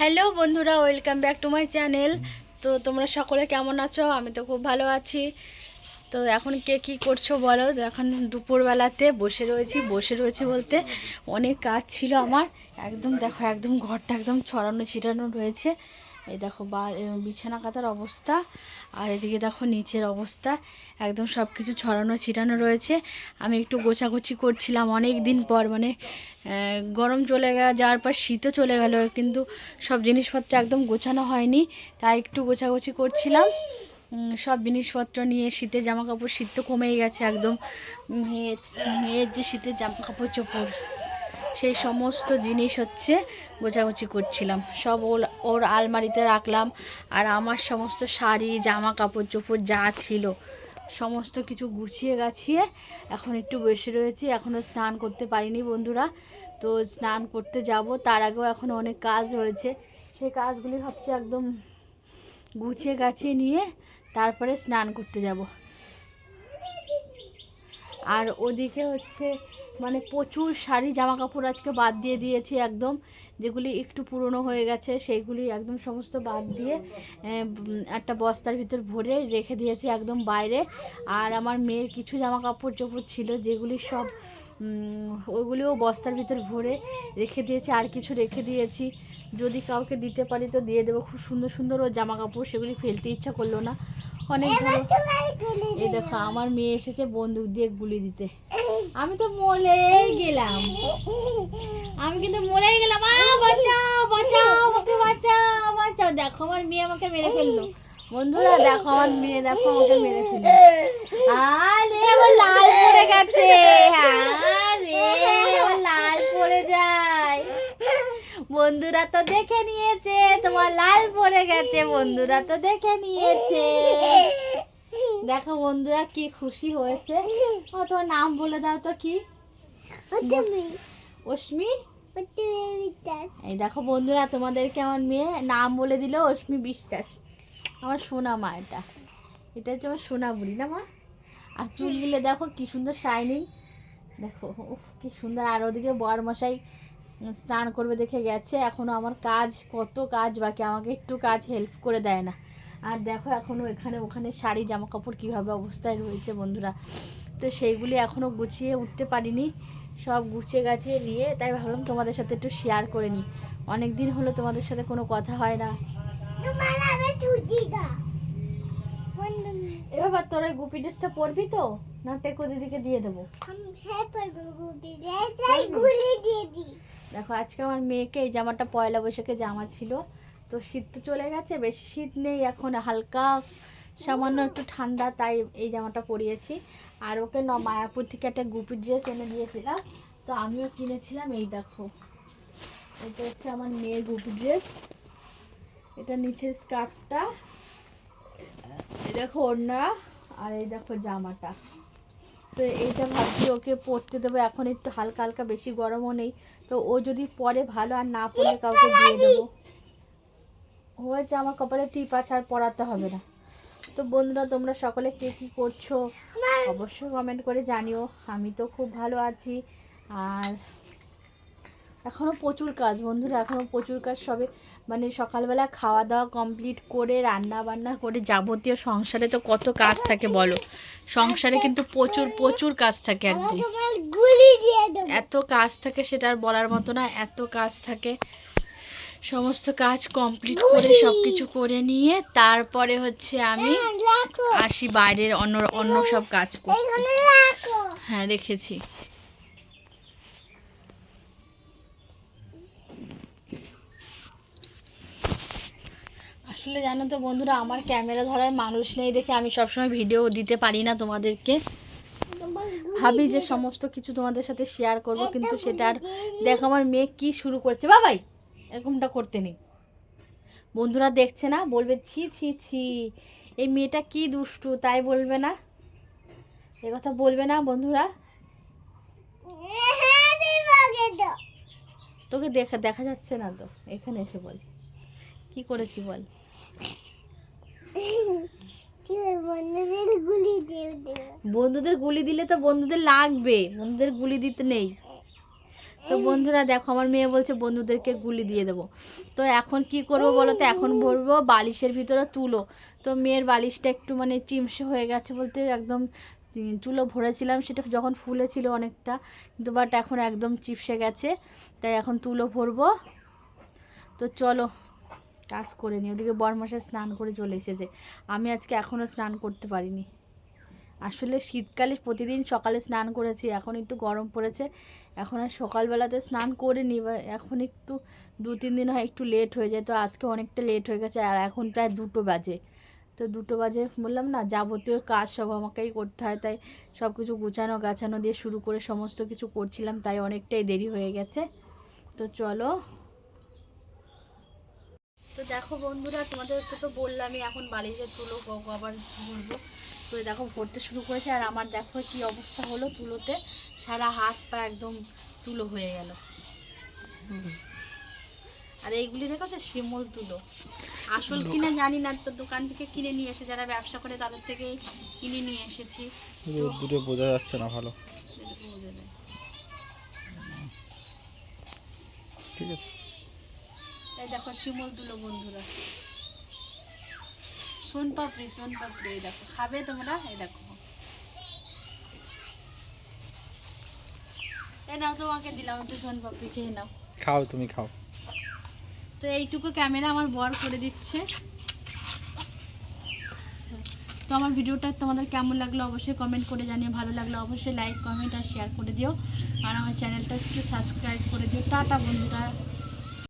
Hello বন্ধুরা, welcome back to my channel. তো তোমরা সকলে কেমন আছো? আমি তো খুব ভালো আছি। তো এখন কে কি করছ বলো? এখন দুপুরবেলাতে বসে রয়েছি বসে রয়েছি বলতে অনেক কাজ ছিল আমার। একদম দেখো, একদম ঘরটা একদম ছড়ানো ছিটানো রয়েছে। এই দেখো বিছানা কাতার অবস্থা, আর এদিকে দেখো নিচের অবস্থা, একদম সব কিছু ছড়ানো ছিটানো রয়েছে। আমি একটু গোছাগুছি করছিলাম অনেক দিন পর মানে গরম চলে গেল যাওয়ার পর শীতও চলে গেল, কিন্তু সব জিনিসপত্র একদম গোছানো হয়নি, তাই একটু গোছাগুছি করছিলাম। সব জিনিসপত্র নিয়ে শীতের জামা কাপড় শীত তো কমেই গেছে একদম মেয়ের মেয়ের যে শীতের জামা কাপড় চোপড়। সেই সমস্ত জিনিস হচ্ছে গোছাগুছি করছিলাম। সব ওর ওর আলমারিতে রাখলাম আর আমার সমস্ত শাড়ি জামা কাপড় চোপড় যা ছিল সমস্ত কিছু গুছিয়ে গাছিয়ে এখন একটু বসে রয়েছি। এখনও স্নান করতে পারিনি বন্ধুরা। তো স্নান করতে যাব, তার আগেও এখন অনেক কাজ রয়েছে। সেই কাজগুলি ভাবছি একদম গুছিয়ে গাছিয়ে নিয়ে তারপরে স্নান করতে যাব। আর ওদিকে হচ্ছে মানে প্রচুর শাড়ি জামা কাপড় আজকে বাদ দিয়ে দিয়েছি একদম। যেগুলি একটু পুরনো হয়ে গেছে সেইগুলি একদম সমস্ত বাদ দিয়ে একটা বস্তার ভিতর ভরে রেখে দিয়েছি একদম বাইরে। আর আমার মেয়ের কিছু জামা কাপড় চোপড় ছিল যেগুলি সব ওইগুলিও বস্তার ভিতর ভরে রেখে দিয়েছি আর কিছু রেখে দিয়েছি। যদি কাউকে দিতে পারি তো দিয়ে দেবো খুব সুন্দর সুন্দর ও জামা কাপড় সেগুলি ফেলতে ইচ্ছা করল না। অনেক এই দেখো আমার মেয়ে এসেছে বন্দুক দিয়ে গুলি দিতে। আমি তো মরেই গেলাম। আমি কিন্তু মরেই গেলাম। আ বাঁচাও বাঁচাও, আমাকে বাঁচাও বাঁচাও। দেখো, আমার মেয়ে আমাকে মেরে ফেলল। বন্ধুরা, দেখো, আমার মেয়ে, দেখো, আমাকে মেরে ফেলল। আরে, আমার লাল পড়ে গেছে। আরে লাল পড়ে যায়। বন্ধুরা তো দেখে নিয়েছে, তোমার লাল পড়ে গেছে। বন্ধুরা তো দেখে নিয়েছে। দেখো বন্ধুরা কি খুশি হয়েছে। ও তোমার নাম বলে দাও তো কি? অশ্মি এই দেখো বন্ধুরা তোমাদেরকে আমার মেয়ে নাম বলে দিল অশ্মি বিশ্বাস। আমার সোনা মা এটা। এটা হচ্ছে আমার সোনা বুড়ি না মা? আর চুলগুলো দেখো কি সুন্দর শাইনিং দেখো উফ কি সুন্দর। আর ওদিকে বর মশাই স্নান করবে দেখে গেছে। এখনও আমার কাজ কত কাজ বাকি। আমাকে একটু কাজ হেল্প করে দেয় না। আর দেখো এখনও এখানে ওখানে শাড়ি জামা কাপড় কীভাবে অবস্থায় রয়েছে বন্ধুরা। তো সেইগুলি এখনও গুছিয়ে উঠতে পারিনি সব গুছিয়ে গাছিয়ে নিয়ে তাই ভাবলাম তোমাদের সাথে একটু শেয়ার করে নিই। অনেক দিন হলো তোমাদের সাথে কোনো কথা হয় না। এবার তোর ওই গুপি ড্রেসটা পরবি তো? না টেকো দিদিকে দিয়ে দেবো। দেখো আজকে আমার মেয়েকে এই জামাটা পয়লা বৈশাখে জামা ছিল। তো শীত তো চলে গেছে, বেশি শীত নেই, এখন হালকা সামান্য একটু ঠান্ডা, তাই এই জামাটা পরিয়েছি। আর ওকে ন, মায়াপুর থেকে একটা গুপি ড্রেস এনে দিয়েছিলাম, তো আমিও কিনেছিলাম, এই দেখো। এটা হচ্ছে আমার মেয়ের গুপি ড্রেস এটা নিচের স্কার্টটা, এই দেখো ওড়না, আর এই দেখো জামাটা। তো এইটা ভাবছি ওকে পরতে দেবো, এখন একটু হালকা হালকা, বেশি গরমও নেই, তো ও যদি পরে ভালো আর না পরলে কাউকে দিয়ে দেবো। হয়েছে আমার কপালে টিপ আছে আর পরাতে হবে না। তো বন্ধুরা তোমরা সকলে কে কী করছ? অবশ্যই কমেন্ট করে জানিও। আমি তো খুব ভালো আছি। আর এখনও প্রচুর কাজ বন্ধুরা এখনও প্রচুর কাজ সবে। মানে সকালবেলা খাওয়া দাওয়া কমপ্লিট করে রান্না বান্না করে যাবতীয় সংসারে তো কত কাজ থাকে বলো? সংসারে কিন্তু প্রচুর প্রচুর কাজ থাকে একদম। এত কাজ থাকে সেটা আর বলার মতো না এত কাজ থাকে। সমস্ত কাজ কমপ্লিট করে সব কিছু করে নিয়ে তারপরে হচ্ছে আমি আসি বাইরের অন্য অন্য সব কাজ করতে। হ্যাঁ রেখেছি। আসলে জানো তো বন্ধুরা আমার ক্যামেরা ধরার মানুষ নেই দেখে আমি সবসময় ভিডিও দিতে পারি না তোমাদেরকে। ভাবি যে সমস্ত কিছু তোমাদের সাথে শেয়ার করব কিন্তু সেটা আর দেখো আমার মেয়ে কি শুরু করছে। বাবাই! এরকমটা করতে নেই। বন্ধুরা দেখছে না? বলবে, ছি ছি ছি, এই মেয়েটা কি দুষ্টু, তাই বলবে না? এ কথা বলবে না বন্ধুরা? তোকে দেখা দেখা যাচ্ছে না তো। এখানে এসে বল। কি করেছি বল? বন্ধুদের গুলি দিলে তো বন্ধুদের লাগবে। বন্ধুদের গুলি দিতে নেই। তো বন্ধুরা দেখো, আমার মেয়ে বলছে, বন্ধুদেরকে গুলি দিয়ে দেবো। তো এখন কি করব বলো তো? এখন ভরবো বালিশের ভিতরে তুলো। তো মেয়ের বালিশটা একটু মানে চিমসে হয়ে গেছে বলতে একদম তুলো ভরেছিলাম, সেটা যখন ফুলেছিল অনেকটা, কিন্তু বাট এখন একদম চিপসে গেছে। তাই এখন তুলো ভরবো। তো চলো, কাজ করে নি ওদিকে বরমাসে স্নান করে চলে এসেছে। আমি আজকে এখনও স্নান করতে পারিনি। আসলে শীতকালে প্রতিদিন সকালে স্নান করেছি, এখন একটু গরম পড়েছে। এখন আর সকালবেলাতে স্নান করে নি বা এখন একটু দু, তিন দিন হয় একটু লেট হয়ে যায়। তো আজকে অনেকটা লেট হয়ে গেছে, আর এখন প্রায় দুটো বাজে। তো দুটো বাজে, বললাম না, যাবতীয় কাজ সব আমাকেই করতে হয়, তাই সব কিছু গুছানো গাছানো দিয়ে শুরু করে সমস্ত কিছু করছিলাম, তাই অনেকটাই দেরি হয়ে গেছে। তো চলো। তো দেখো বন্ধুরা, তোমাদেরকে তো বললামই, এখন বালিশের তুলো আবার বলব। তো দেখো ভরতে শুরু করেছে আর আমার দেখো কি অবস্থা হলো তুলোতে। সারা হাত পা একদম তুলো হয়ে গেল। আর এইগুলি দেখো সে শিমুল তুলো। আসল কিনা জানি না তো দোকান থেকে কিনে নিয়ে এসে যারা ব্যবসা করে তাদের থেকেই কিনে নিয়ে এসেছি। রোদ্দুরে বোঝা যাচ্ছে না ভালো। ঠিক আছে। দেখো শিমুল তুলো বন্ধুরা। সোন পাপড়ি সোন পাপড়ি এই দেখো। খাবে তোমরা? এই দেখো। এ নাও তোমাকে দিলাম একটু সোন পাপড়ি খেয়ে নাও। খাও তুমি খাও। তো এইটুকু ক্যামেরা আমার বর করে দিচ্ছে। তো আমার ভিডিওটা তোমাদের কেমন লাগল অবশ্যই কমেন্ট করে জানিয়ে ভালো লাগল অবশ্যই লাইক কমেন্ট আর শেয়ার করে দিও। আর আমার চ্যানেলটা একটু সাবস্ক্রাইব করে দিও। টাটা বন্ধুরা।